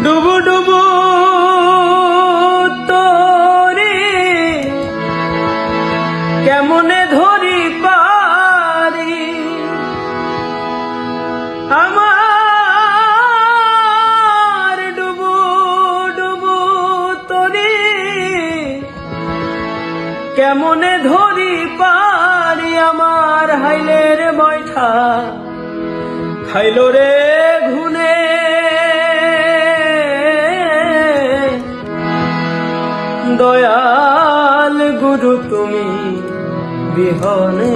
ডুবু ডুবু তোরে। কেমনে ধরি পারি? আমার ডুবু ডুবু তোরে। কেমনে ধরি পারি আমার হাইলের বৈঠা খাইল রে দয়াল গুরু তুমি বিহনে।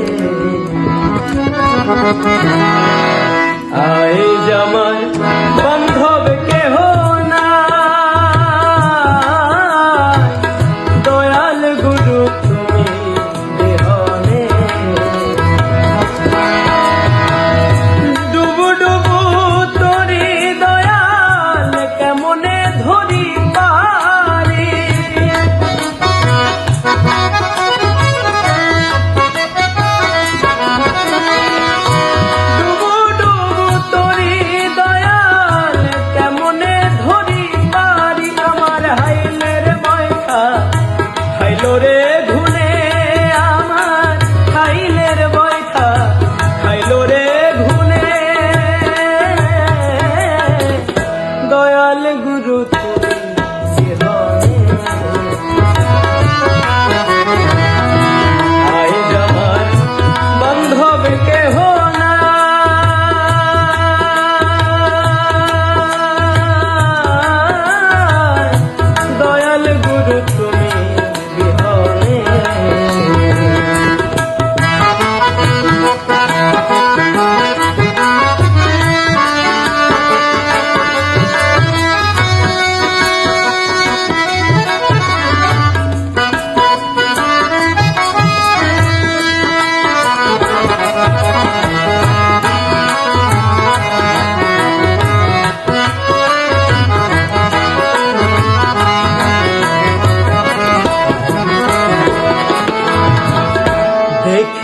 আয় জামায় বন্ধ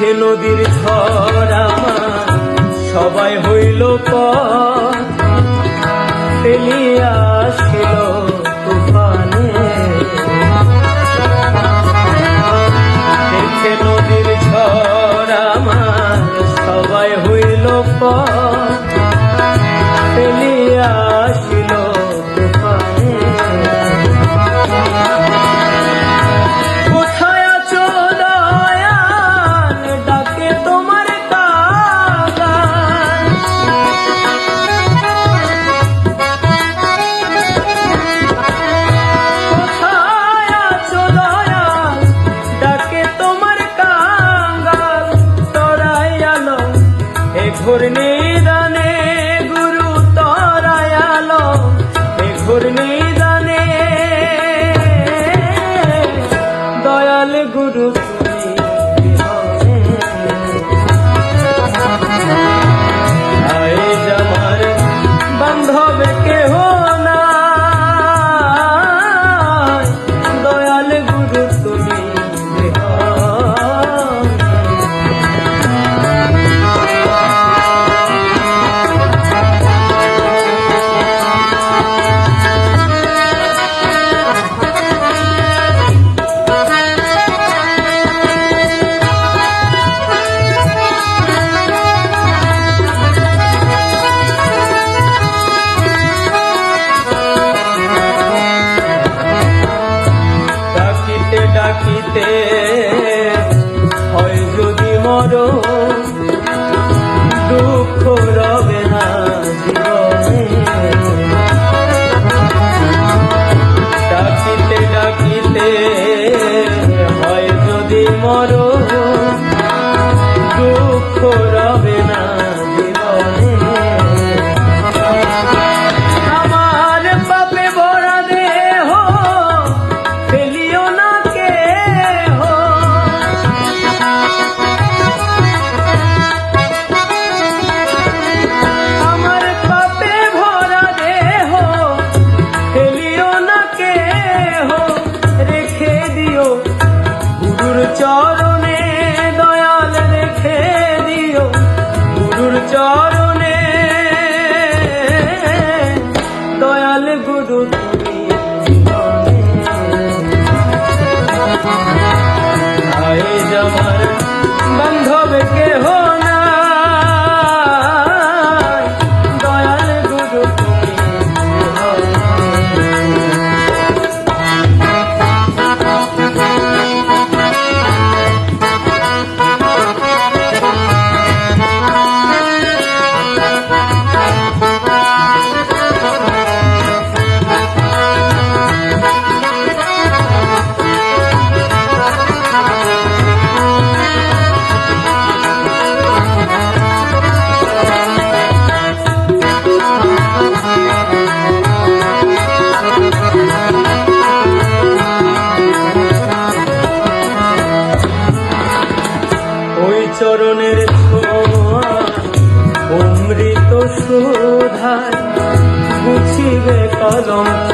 চোখে নদীর ঝরা সবাই হইল পেলি ঘূর্ণি দানে গুরু তরায়ালো ঘূর্ণি করো বুঝিবে